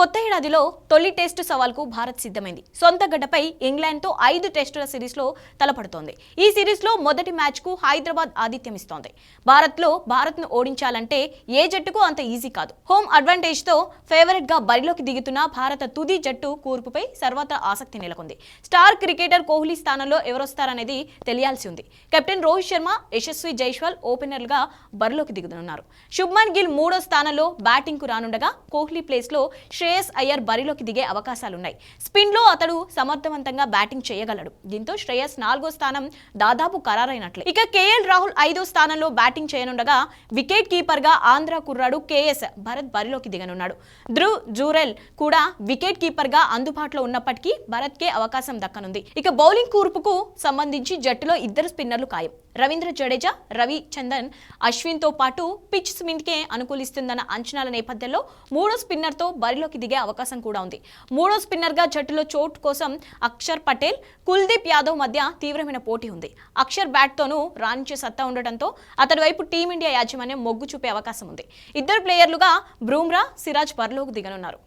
కొత్త ఏడాదిలో తొలి టెస్టు సవాల్కు భారత్ సిద్ధమైంది. సొంత గడ్డపై ఇంగ్లాండ్తో ఐదు టెస్టుల సిరీస్లో తలపడుతోంది. ఈ సిరీస్లో మొదటి మ్యాచ్కు హైదరాబాద్ ఆతిథ్యం ఇస్తోంది భారత్లో భారత్ను ఓడించాలంటే ఏ జట్టుకు అంత ఈజీ కాదు. హోమ్ అడ్వాంటేజ్తో ఫేవరెట్గా బరిలోకి దిగుతున్న భారత తుది జట్టు కూర్పుపై సర్వత్రా ఆసక్తి నెలకొంది. స్టార్ క్రికెటర్ కోహ్లీ స్థానంలో ఎవరొస్తారనేది తెలియాల్సి ఉంది. కెప్టెన్ రోహిత్ శర్మ యశస్వి జైష్వాల్ ఓపెనర్లుగా బరిలోకి దిగుతున్నారు శుభ్మన్ గిల్ మూడో స్థానంలో బ్యాటింగ్కు రానుండగా కోహ్లీ ప్లేస్లో శ్రేయస్ అయ్యర్ బరిలోకి దిగే అవకాశాలున్నాయి. స్పిన్లో అతడు సమర్థవంతంగా బ్యాటింగ్ చేయగలడు. దీంతో శ్రేయస్ నాలుగో స్థానం దాదాపు ఖరారైనట్లే. ఇక కేఎల్ రాహుల్ ఐదో స్థానంలో బ్యాటింగ్ చేయనుండగా వికెట్ కీపర్గా ఆంధ్ర కుర్రాడు కేఎస్ భరత్ బరిలోకి దిగనున్నాడు. ధ్రువ్ జూరెల్ కూడా వికెట్ కీపర్గా అందుబాటులో ఉన్నప్పటికీ భరత్కే అవకాశం దక్కనుంది. ఇక బౌలింగ్ కూర్పుకు సంబంధించి జట్టులో ఇద్దరు స్పిన్నర్లు ఖాయం. రవీంద్ర జడేజా రవి చందన్ అశ్విన్తో పాటు పిచ్ స్మింట్కే అనుకూలిస్తుందన్న అంచనాల నేపథ్యంలో మూడో స్పిన్నర్తో బరిలోకి దిగే అవకాశం కూడా ఉంది. మూడో స్పిన్నర్గా జట్టులో చోటు కోసం అక్షర్ పటేల్ కుల్దీప్ యాదవ్ మధ్య తీవ్రమైన పోటీ ఉంది. అక్షర్ బ్యాట్తోనూ రాణించే సత్తా ఉండటంతో అతడి వైపు టీమిండియా యాజమాన్యం మొగ్గు చూపే అవకాశం ఉంది. ఇద్దరు ప్లేయర్లుగా బ్రూమ్రా సిరాజ్ బరిలోకి దిగనున్నారు.